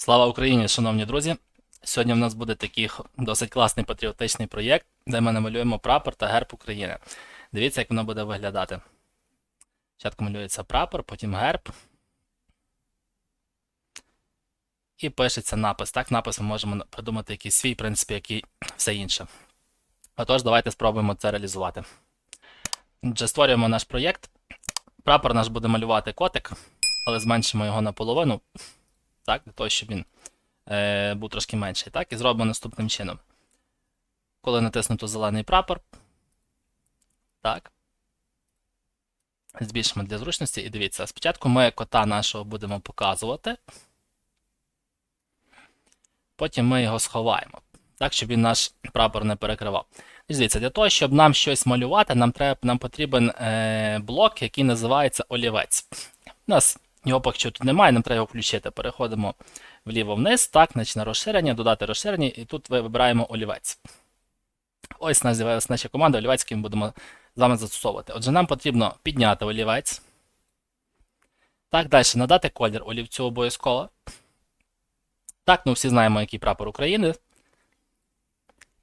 Слава Україні, шановні друзі! Сьогодні в нас буде такий досить класний патріотичний проєкт, де ми намалюємо прапор та герб України. Дивіться, як воно буде виглядати. Спочатку малюється прапор, потім герб. І пишеться напис. Так, напис ми можемо придумати якийсь свій, в принципі, як і все інше. Отож, давайте спробуємо це реалізувати. Отже, створюємо наш проєкт. Прапор наш буде малювати котик, але зменшимо його наполовину так, для того, щоб він е, був трошки менший. Так, і зробимо наступним чином. Коли натиснуто зелений прапор, так. Збільшимо для зручності. І дивіться, спочатку ми кота нашого будемо показувати. Потім ми його сховаємо, так, щоб він наш прапор не перекривав. І дивіться, для того, щоб нам щось малювати, нам треба, нам потрібен е, блок, який називається олівець. У нас його поки що тут немає, нам треба його включити. Переходимо вліво вниз, так, значить на розширення, додати розширення, і тут ви вибираємо олівець. Ось нас з'явилася наша команда, олівець, який ми будемо з вами застосовувати. Отже, нам потрібно підняти олівець. Так, далі надати колір олівцю обов'язково. Так, ну всі знаємо, який прапор України.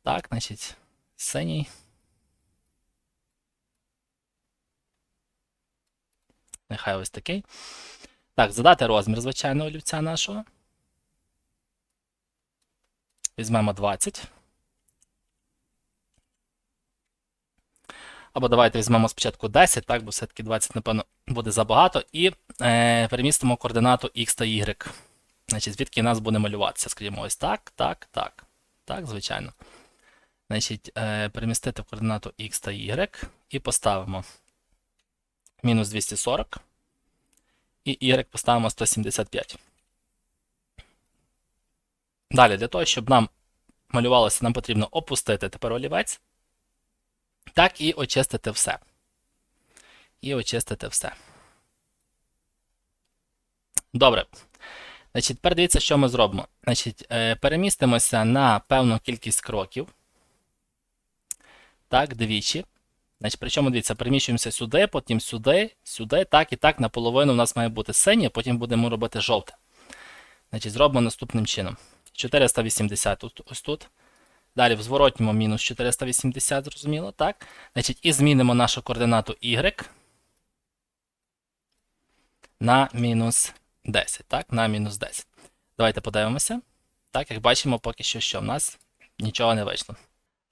Так, значить, синій. Нехай ось такий. Так, задати розмір, звичайно, олівця нашого. Візьмемо 20. Або давайте візьмемо спочатку 10, так, бо все-таки 20, напевно, буде забагато. І е, перемістимо координату X та Y. Значить, звідки нас буде малюватися? Скажімо, ось так, так, так. Так, звичайно. Значить, е, перемістити в координату X та Y і поставимо мінус 240 і y поставимо 175. Далі, для того, щоб нам малювалося, нам потрібно опустити тепер олівець. Так, і очистити все. І очистити все. Добре. Значить, тепер дивіться, що ми зробимо. Значить, е, перемістимося на певну кількість кроків. Так, двічі. Значить, причому дивіться, переміщуємося сюди, потім сюди, сюди, так і так наполовину у нас має бути синє, потім будемо робити жовте. Значить, зробимо наступним чином. 480 тут, ось тут. Далі в зворотньому мінус 480, зрозуміло, так? Значить, і змінимо нашу координату y на мінус 10. Так, на мінус 10. Давайте подивимося. Так, як бачимо, поки що, що в нас нічого не вийшло.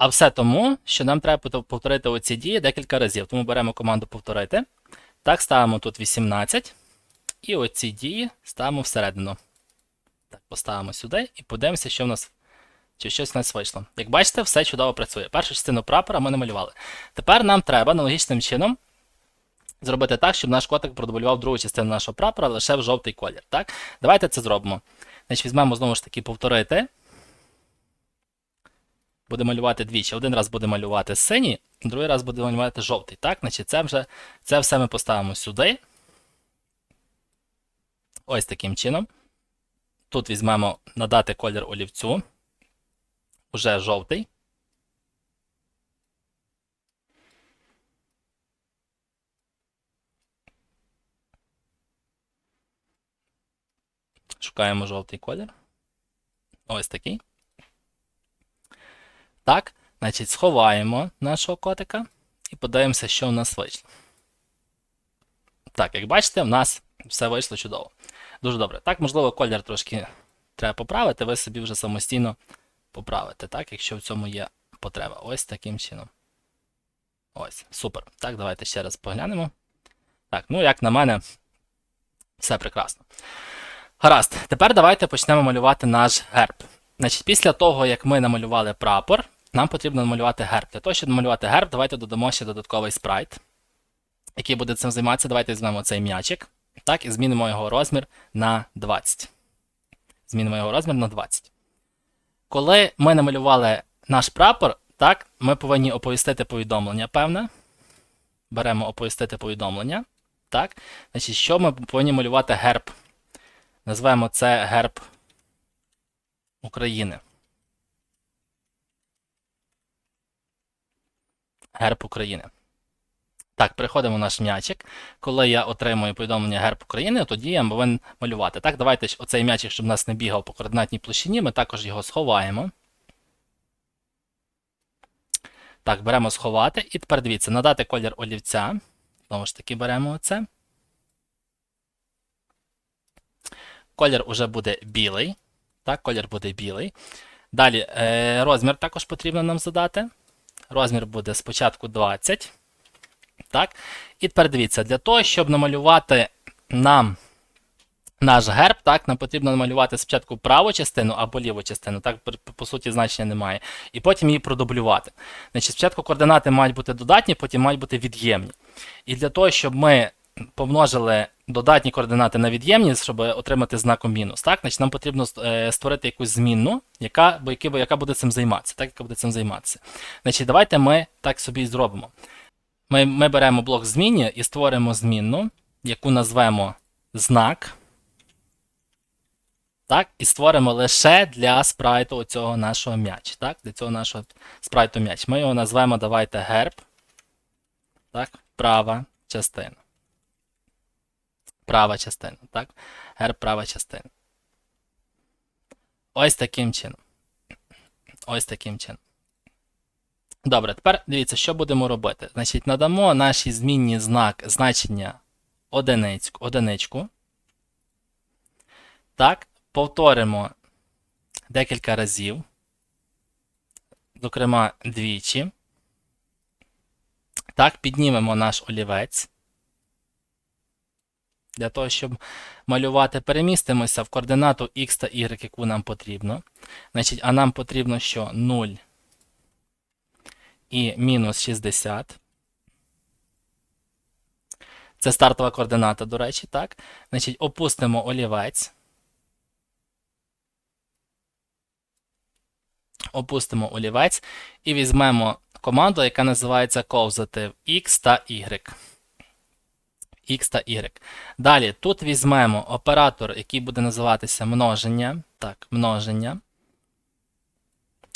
А все тому, що нам треба повторити оці дії декілька разів. Тому беремо команду повторити. Так, ставимо тут 18. І оці дії ставимо всередину. Так, поставимо сюди і подивимося, що в нас, чи щось в нас вийшло. Як бачите, все чудово працює. Першу частину прапора ми намалювали. Тепер нам треба аналогічним чином зробити так, щоб наш котик продублював другу частину нашого прапора лише в жовтий колір. Так? Давайте це зробимо. Значить, візьмемо знову ж таки повторити буде малювати двічі. Один раз буде малювати синій, другий раз буде малювати жовтий. Так, значить, це вже це все ми поставимо сюди. Ось таким чином. Тут візьмемо надати колір олівцю. Уже жовтий. Шукаємо жовтий колір. Ось такий. Так, значить, сховаємо нашого котика і подивимося, що в нас вийшло. Так, як бачите, в нас все вийшло чудово. Дуже добре. Так, можливо, колір трошки треба поправити, ви собі вже самостійно поправите, так, якщо в цьому є потреба. Ось таким чином. Ось, супер. Так, давайте ще раз поглянемо. Так, ну, як на мене, все прекрасно. Гаразд, тепер давайте почнемо малювати наш герб. Значить, після того, як ми намалювали прапор, нам потрібно намалювати герб. Для того, щоб намалювати герб, давайте додамо ще додатковий спрайт, який буде цим займатися. Давайте візьмемо цей м'ячик. Так, і змінимо його розмір на 20. Змінимо його розмір на 20. Коли ми намалювали наш прапор, так, ми повинні оповістити повідомлення, певне. Беремо оповістити повідомлення. Так, значить, що ми повинні малювати герб? Назвемо це герб України. Герб України. Так, переходимо в наш м'ячик. Коли я отримую повідомлення герб України, тоді я повинен малювати. Так, давайте оцей м'ячик, щоб у нас не бігав по координатній площині, ми також його сховаємо. Так, беремо сховати. І тепер дивіться, надати колір олівця. Знову ж таки, беремо оце. Колір уже буде білий. Так, колір буде білий. Далі е, розмір також потрібно нам задати. Розмір буде спочатку 20. Так. І тепер дивіться, для того, щоб намалювати нам наш герб, так, нам потрібно намалювати спочатку праву частину або ліву частину, так, по, суті, значення немає. І потім її продублювати. Значить, спочатку координати мають бути додатні, потім мають бути від'ємні. І для того, щоб ми помножили додатні координати на від'ємні, щоб отримати знаком мінус, так, значить, нам потрібно е, створити якусь змінну, яка, яка, буде цим займатися. Так, яка буде цим займатися. Значить, давайте ми так собі і зробимо. Ми, ми беремо блок змінні і створимо змінну, яку назвемо знак. Так, і створимо лише для спрайту цього нашого м'яч. Так, для цього нашого спрайту м'яч. Ми його назвемо, давайте герб. Так, права частина. Права частина. Так? Герб права частина. Ось таким чином. Ось таким чином. Добре, тепер дивіться, що будемо робити. Значить, надамо нашій змінні знак значення одиницьку, одиничку. Так, повторимо декілька разів. Зокрема, двічі. Так, піднімемо наш олівець. Для того, щоб малювати, перемістимося в координату x та y, яку нам потрібно. Значить, а нам потрібно що 0 і мінус 60. Це стартова координата, до речі, так. Значить, опустимо олівець. Опустимо олівець і візьмемо команду, яка називається ковзати в X та Y. X та Y. Далі тут візьмемо оператор, який буде називатися множення. Так, множення.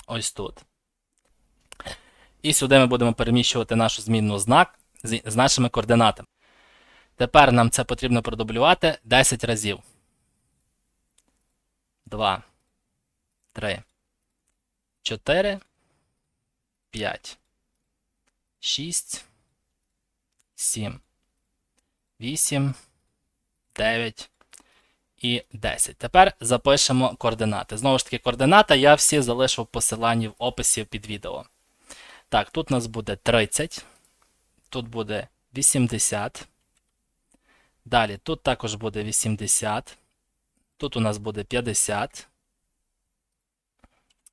Ось тут. І сюди ми будемо переміщувати нашу змінну знак з, нашими координатами. Тепер нам це потрібно продублювати 10 разів. 2, 3, 4, 5, 6, 7, 8, 9 і 10. Тепер запишемо координати. Знову ж таки, координата я всі залишу в посиланні в описі під відео. Так, тут у нас буде 30, тут буде 80. Далі тут також буде 80. Тут у нас буде 50,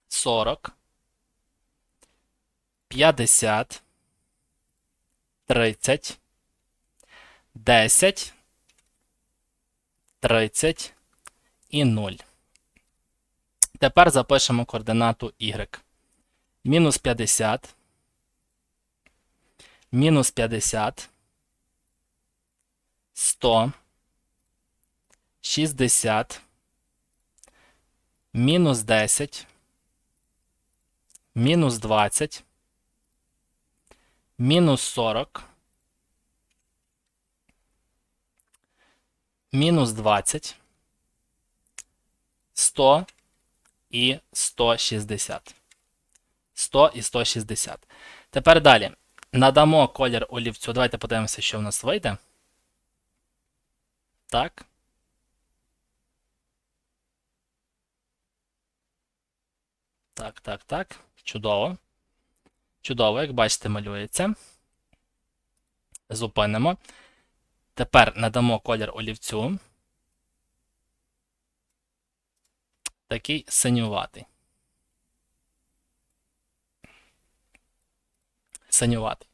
40, 50, 30, 10, 30 і 0. Тепер запишемо координату y. Мінус 50, мінус 50, 100, 60, мінус 10, мінус 20, мінус 40, мінус 20, 100 і 160. 100 і 160. Тепер далі. Надамо колір олівцю. Давайте подивимося, що в нас вийде. Так. Так, так, так. Чудово. Чудово, як бачите, малюється. Зупинимо. Тепер надамо колір олівцю. Такий синюватий. Синюватий.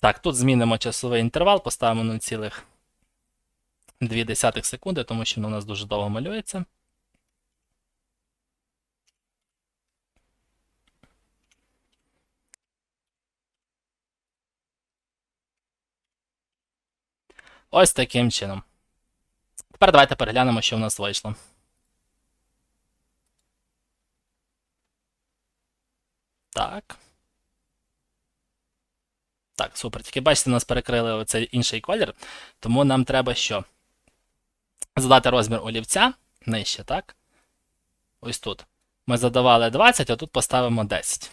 Так, тут змінимо часовий інтервал, поставимо 0,2 секунди, тому що воно у нас дуже довго малюється. Ось таким чином. Тепер давайте переглянемо, що в нас вийшло. Так. Так, супер. Тільки бачите, нас перекрили оцей інший колір, тому нам треба що? Задати розмір олівця нижче, так? Ось тут. Ми задавали 20, а тут поставимо 10.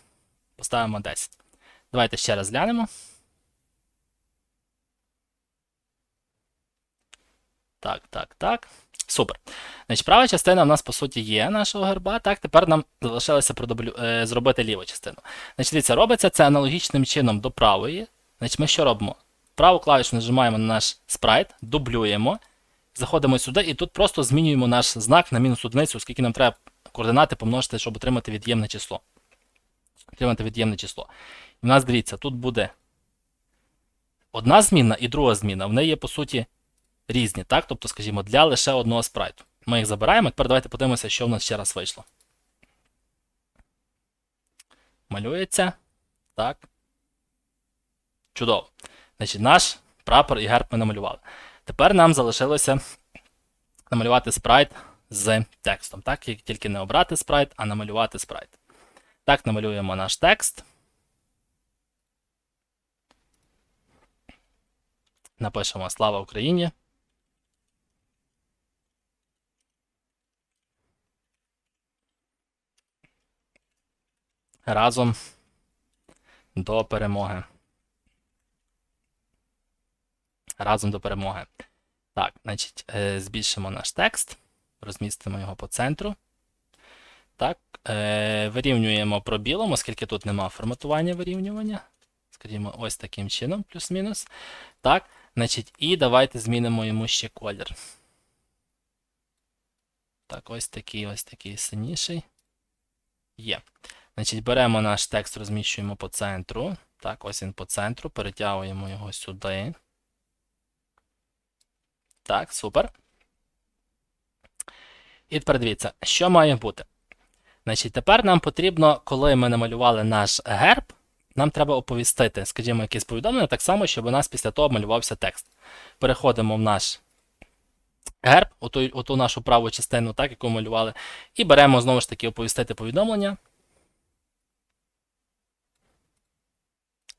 Поставимо 10. Давайте ще раз глянемо. Так, так, так. Супер. Значить, права частина в нас, по суті, є нашого герба. Так, тепер нам залишилося продублю... е, зробити ліву частину. Значить, дивіться, робиться це аналогічним чином до правої. Значить, ми що робимо? Праву клавішу нажимаємо на наш спрайт, дублюємо, заходимо сюди і тут просто змінюємо наш знак на мінус одиницю, оскільки нам треба координати помножити, щоб отримати від'ємне число. Отримати від'ємне число. І в нас, дивіться, тут буде одна зміна і друга зміна. В неї є, по суті, різні, так? Тобто, скажімо, для лише одного спрайту. Ми їх забираємо. Тепер давайте подивимося, що в нас ще раз вийшло. Малюється. Так. Чудово. Значить, наш прапор і герб ми намалювали. Тепер нам залишилося намалювати спрайт з текстом. Так, тільки не обрати спрайт, а намалювати спрайт. Так, намалюємо наш текст. Напишемо Слава Україні. Разом до перемоги. Разом до перемоги. Так, значить, е, збільшимо наш текст, розмістимо його по центру. Так, е, вирівнюємо пробілом, оскільки тут нема форматування вирівнювання. Скажімо, ось таким чином, плюс-мінус. Так, значить, і давайте змінимо йому ще колір. Так, ось такий, ось такий синіший. Є. Значить, беремо наш текст, розміщуємо по центру. Так, ось він по центру, перетягуємо його сюди. Так, супер. І тепер дивіться, що має бути. Значить, тепер нам потрібно, коли ми намалювали наш герб, нам треба оповістити, скажімо, якесь повідомлення, так само, щоб у нас після того малювався текст. Переходимо в наш герб, оту, оту нашу праву частину, так, яку малювали, і беремо знову ж таки оповістити повідомлення.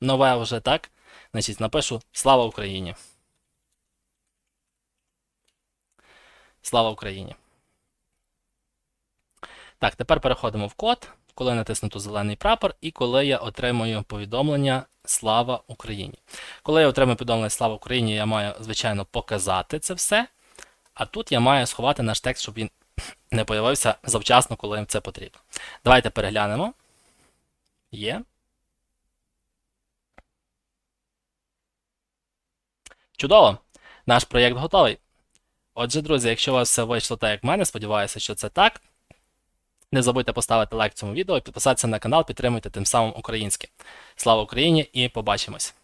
Нове вже так. Значить, напишу Слава Україні. Слава Україні. Так, тепер переходимо в код, коли натиснуто зелений прапор, і коли я отримую повідомлення Слава Україні. Коли я отримую повідомлення Слава Україні, я маю, звичайно, показати це все. А тут я маю сховати наш текст, щоб він не появився завчасно, коли їм це потрібно. Давайте переглянемо. Є. Чудово! Наш проєкт готовий. Отже, друзі, якщо у вас все вийшло так, як в мене, сподіваюся, що це так. Не забудьте поставити лайк цьому відео підписатися на канал, підтримуйте тим самим українське. Слава Україні і побачимось!